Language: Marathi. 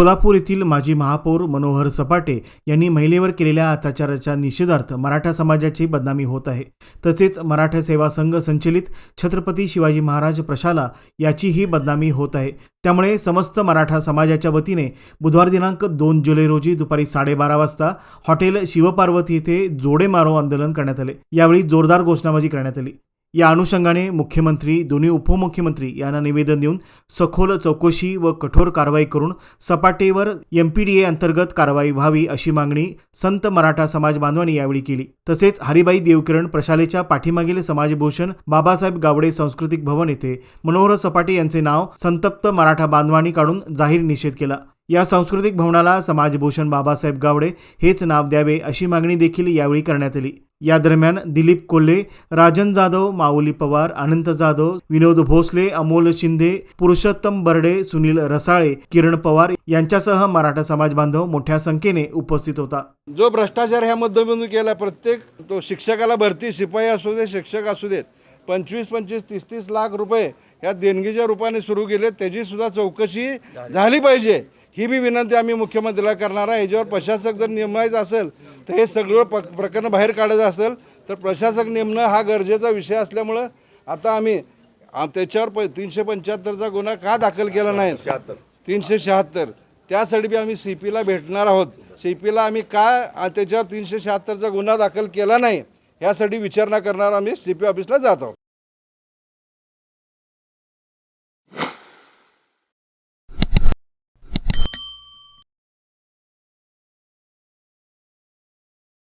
सोलापूर येथील माजी महापौर मनोहर सपाटे यांनी महिलेवर केलेल्या अत्याचाराच्या निषेधार्थ मराठा समाजाची बदनामी होत आहे. तसेच मराठा सेवा संघ संचलित छत्रपती शिवाजी महाराज प्रशाला याचीही बदनामी होत आहे. त्यामुळे समस्त मराठा समाजाच्या वतीने बुधवार दिनांक दोन जुलै रोजी दुपारी साडेबारा वाजता हॉटेल शिवपार्वती येथे जोडे मारो आंदोलन करण्यात आले. यावेळी जोरदार घोषणाबाजी करण्यात आली. या अनुषंगाने मुख्यमंत्री दोन्ही उपमुख्यमंत्री यांना निवेदन देऊन सखोल चौकशी व कठोर कारवाई करून सपाटेवर एम पी डी ए अंतर्गत कारवाई व्हावी अशी मागणी संत मराठा समाज बांधवांनी यावेळी केली. तसेच हरिबाई देवकिरण प्रशालेच्या पाठीमागील समाजभूषण बाबासाहेब गावडे सांस्कृतिक भवन येथे मनोहर सपाटे यांचे नाव संतप्त मराठा बांधवांनी काढून जाहीर निषेध केला. या सांस्कृतिक भवनाला समाजभूषण बाबासाहेब गावडे हेच नाव द्यावे अशी मागणी देखील यावेळी करण्यात आली. या दरम्यान दिलीप कोल्हे राजन जाधव माऊली पवार अनंत जाधव विनोद भोसले अमोल शिंदे पुरुषोत्तम बर्डे सुनील रसाळे किरण पवार यांच्यासह मराठा समाज बांधव मोठ्या संख्येने उपस्थित होता. जो भ्रष्टाचार ह्या मध्यमधून केला प्रत्येक तो शिक्षकाला भरती शिपाई असू दे शिक्षक असू देत पंचवीस पंचवीस तीस तीस लाख रुपये ह्या देणगीच्या रूपाने सुरू केले त्याची सुद्धा चौकशी झाली पाहिजे. ही बी विनंती आम्ही मुख्यमंत्र्याला करणार आहे. याच्यावर प्रशासक जर नेमायचं असेल तर हे सगळं प प्रकरण बाहेर काढायचं असेल तर प्रशासक नेमणं हा गरजेचा विषय असल्यामुळं आता आम्ही त्याच्यावर प तीनशे पंच्याहत्तरचा गुन्हा का दाखल केला नाही? तीनशे शहात्तर. त्यासाठी बी आम्ही सी पीला भेटणार आहोत. सी पीला आम्ही का त्याच्यावर तीनशे शहात्तरचा गुन्हा दाखल केला नाही यासाठी विचारणा करणार आम्ही सी पी ऑफिसला जात आहोत.